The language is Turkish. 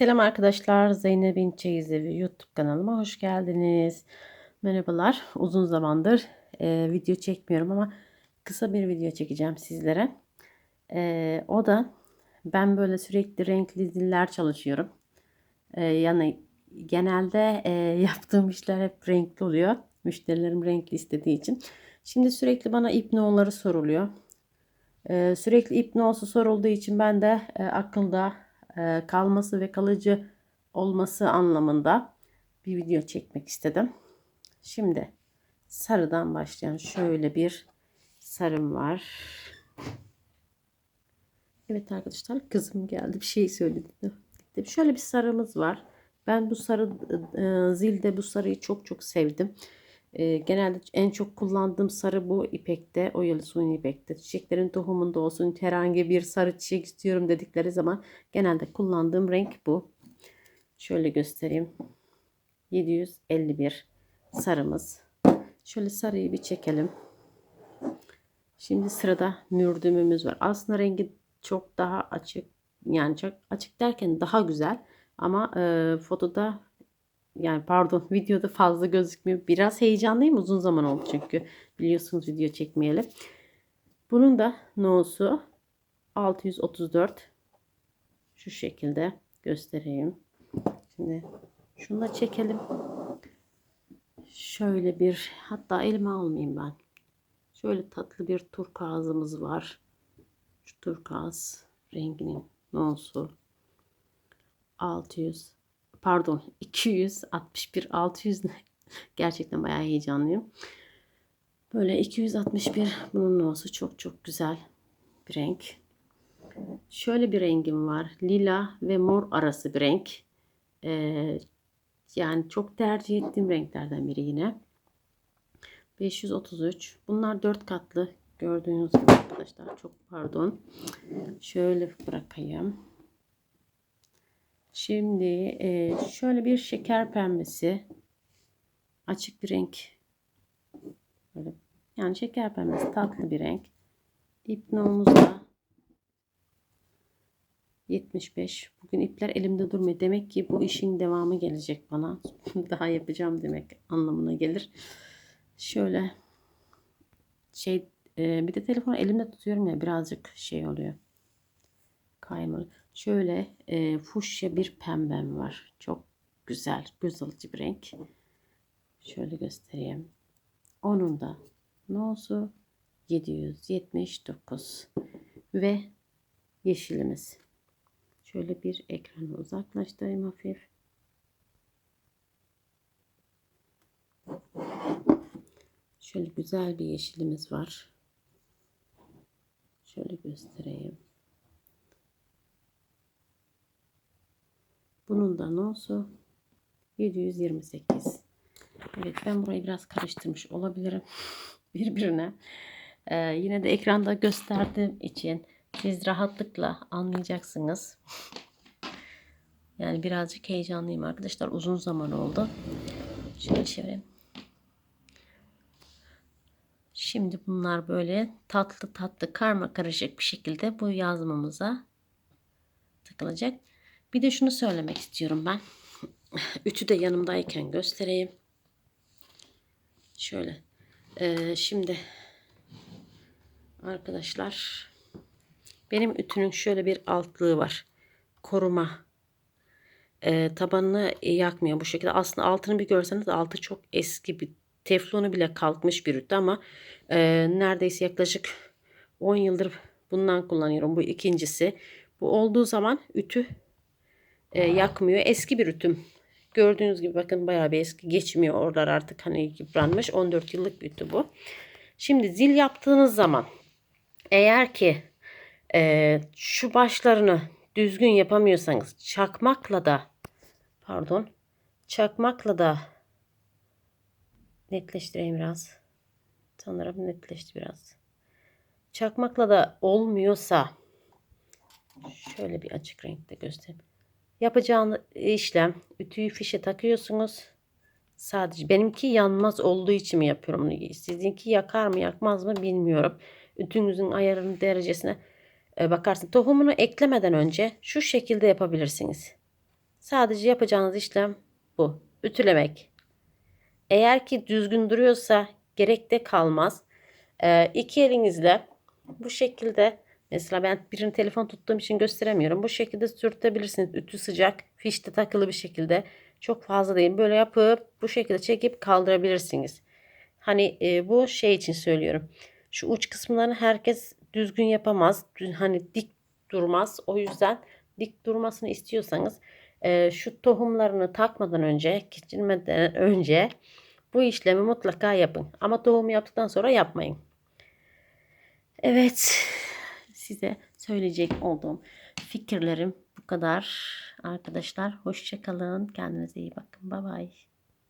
Selam arkadaşlar. Zeynep'in Çeyiz Evi YouTube kanalıma hoş geldiniz. Merhabalar. Uzun zamandır e, video çekmiyorum ama kısa bir video çekeceğim sizlere. E, o da ben böyle sürekli renkli ziller çalışıyorum. E, yani genelde e, yaptığım işler hep renkli oluyor. Müşterilerim renkli istediği için. Şimdi sürekli bana ip no'ları soruluyor. E, sürekli ip no'su sorulduğu için ben de e, akılda e, kalması ve kalıcı olması anlamında bir video çekmek istedim. Şimdi sarıdan başlayan şöyle bir sarım var. Evet arkadaşlar kızım geldi bir şey söyledi. Şöyle bir sarımız var. Ben bu sarı e, zilde bu sarıyı çok çok sevdim. E, genelde en çok kullandığım sarı bu ipekte, oyalı suni ipekte. Çiçeklerin tohumunda olsun herhangi bir sarı çiçek istiyorum dedikleri zaman genelde kullandığım renk bu. Şöyle göstereyim. 751 sarımız. Şöyle sarıyı bir çekelim. Şimdi sırada mürdümümüz var. Aslında rengi çok daha açık. Yani çok açık derken daha güzel. Ama e, fotoda yani pardon videoda fazla gözükmüyor. Biraz heyecanlıyım uzun zaman oldu çünkü biliyorsunuz video çekmeyeli. Bunun da no'su 634 şu şekilde göstereyim. Şimdi şunu da çekelim. Şöyle bir hatta elime almayayım ben. Şöyle tatlı bir turkuazımız var. Şu turkuaz renginin no'su 600 pardon 261 600 gerçekten bayağı heyecanlıyım. Böyle 261 bunun olsa çok çok güzel bir renk. Şöyle bir rengim var. Lila ve mor arası bir renk. Ee, yani çok tercih ettiğim renklerden biri yine. 533. Bunlar 4 katlı. Gördüğünüz gibi arkadaşlar. Çok pardon. Şöyle bırakayım. Şimdi e, şöyle bir şeker pembesi. Açık bir renk. Böyle, yani şeker pembesi tatlı bir renk. İpnoğumuz da 75. Bugün ipler elimde durmuyor. Demek ki bu işin devamı gelecek bana. Daha yapacağım demek anlamına gelir. Şöyle şey e, bir de telefonu elimde tutuyorum ya birazcık şey oluyor. Kaymalı. Şöyle e, fuşya bir pembem var. Çok güzel, göz alıcı bir renk. Şöyle göstereyim. Onun da nosu 779 ve yeşilimiz. Şöyle bir ekranı uzaklaştırayım hafif. Şöyle güzel bir yeşilimiz var. Şöyle göstereyim. Bunun da nosu 728. Evet ben burayı biraz karıştırmış olabilirim birbirine. Ee, yine de ekranda gösterdiğim için siz rahatlıkla anlayacaksınız. Yani birazcık heyecanlıyım arkadaşlar. Uzun zaman oldu. Şöyle çevireyim. Şimdi bunlar böyle tatlı tatlı karma karışık bir şekilde bu yazmamıza takılacak. Bir de şunu söylemek istiyorum ben. Ütü de yanımdayken göstereyim. Şöyle. Ee, şimdi arkadaşlar benim ütünün şöyle bir altlığı var. Koruma. Ee, tabanını yakmıyor bu şekilde. Aslında altını bir görseniz altı çok eski bir teflonu bile kalkmış bir ütü ama e, neredeyse yaklaşık 10 yıldır bundan kullanıyorum. Bu ikincisi. Bu olduğu zaman ütü e, yakmıyor. Eski bir ütüm. Gördüğünüz gibi bakın bayağı bir eski geçmiyor oralar artık hani yıpranmış. 14 yıllık bir ütü bu. Şimdi zil yaptığınız zaman eğer ki e, şu başlarını düzgün yapamıyorsanız çakmakla da pardon çakmakla da netleştireyim biraz. Sanırım netleşti biraz. Çakmakla da olmuyorsa şöyle bir açık renkte göstereyim. Yapacağınız işlem ütüyü fişe takıyorsunuz. Sadece benimki yanmaz olduğu için mi yapıyorum? Sizinki yakar mı yakmaz mı bilmiyorum. Ütünüzün ayarının derecesine e, bakarsın. Tohumunu eklemeden önce şu şekilde yapabilirsiniz. Sadece yapacağınız işlem bu. Ütülemek. Eğer ki düzgün duruyorsa gerek de kalmaz. Ee, iki elinizle bu şekilde mesela ben birini telefon tuttuğum için gösteremiyorum. Bu şekilde sürtebilirsiniz. Ütü sıcak, fişte takılı bir şekilde. Çok fazla değil. Böyle yapıp bu şekilde çekip kaldırabilirsiniz. Hani e, bu şey için söylüyorum. Şu uç kısımlarını herkes düzgün yapamaz. Hani dik durmaz. O yüzden dik durmasını istiyorsanız e, şu tohumlarını takmadan önce, geçirmeden önce bu işlemi mutlaka yapın. Ama tohum yaptıktan sonra yapmayın. Evet, size söyleyecek olduğum fikirlerim bu kadar. Arkadaşlar hoşça kalın. Kendinize iyi bakın. Bye bye.